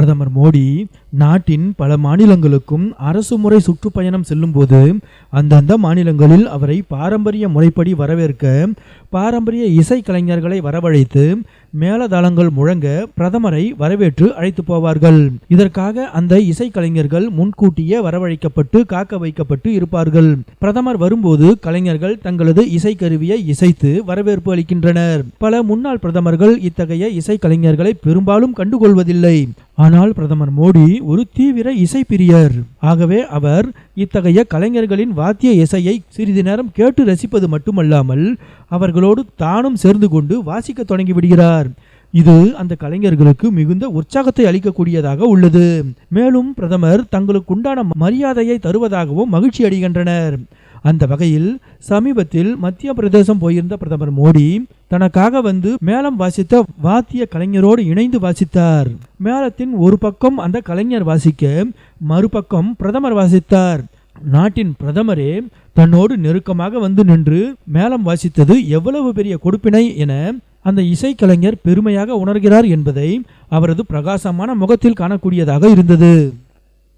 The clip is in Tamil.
பிரதமர் மோடி நாட்டின் பல மாநிலங்களுக்கும் அரசு முறை சுற்றுப்பயணம் செல்லும்போது அந்தந்த மாநிலங்களில் அவரை பாரம்பரிய முறைப்படி வரவேற்க பாரம்பரிய இசை கலைஞர்களை வரவழைத்து மேலதளங்கள் முழங்க பிரதமரை வரவேற்று அழைத்து போவார்கள். இதற்காக அந்த இசைக்கலைஞர்கள் முன்கூட்டியே வரவழைக்கப்பட்டு காக்க வைக்கப்பட்டு இருப்பார்கள். பிரதமர் வரும்போது கலைஞர்கள் தங்களது இசைக்கருவியை இசைத்து வரவேற்பு அளிக்கின்றனர். பல முன்னாள் பிரதமர்கள் இத்தகைய இசைக்கலைஞர்களை பெரும்பாலும் கண்டுகொள்வதில்லை. ஆனால் பிரதமர் மோடி ஒரு தீவிர இசைப்பிரியர். ஆகவே அவர் இத்தகைய கலைஞர்களின் வாத்திய இசையை சிறிது நேரம் கேட்டு ரசிப்பது மட்டுமல்லாமல் அவர்களோடு தானும் சேர்ந்து கொண்டு வாசிக்க தொடங்கி விடுகிறார். இது அந்த கலைஞர்களுக்கு மிகுந்த உற்சாகத்தை அளிக்கக்கூடியதாக உள்ளது. மேலும் பிரதமர் தங்களுக்குண்டான மரியாதையை தருவதாகவும் மகிழ்ச்சி அடைகின்றனர் அந்த வகையில் சமீபத்தில் மத்திய பிரதேசம் போயிருந்த பிரதமர் மோடி தனக்காக வந்து மேளம் வாசித்த வாத்திய கலைஞரோடு இணைந்து வாசித்தார். மேளத்தின் ஒரு பக்கம் அந்த கலைஞர் வாசிக்க மறுபக்கம் பிரதமர் வாசித்தார். நாட்டின் பிரதமரே தன்னோடு நெருக்கமாக வந்து நின்று மேளம் வாசித்தது எவ்வளவு பெரிய கொடுப்பினை என அந்த இசைக்கலைஞர் பெருமையாக உணர்கிறார் என்பதை அவரது பிரகாசமான முகத்தில் காணக்கூடியதாக இருந்தது.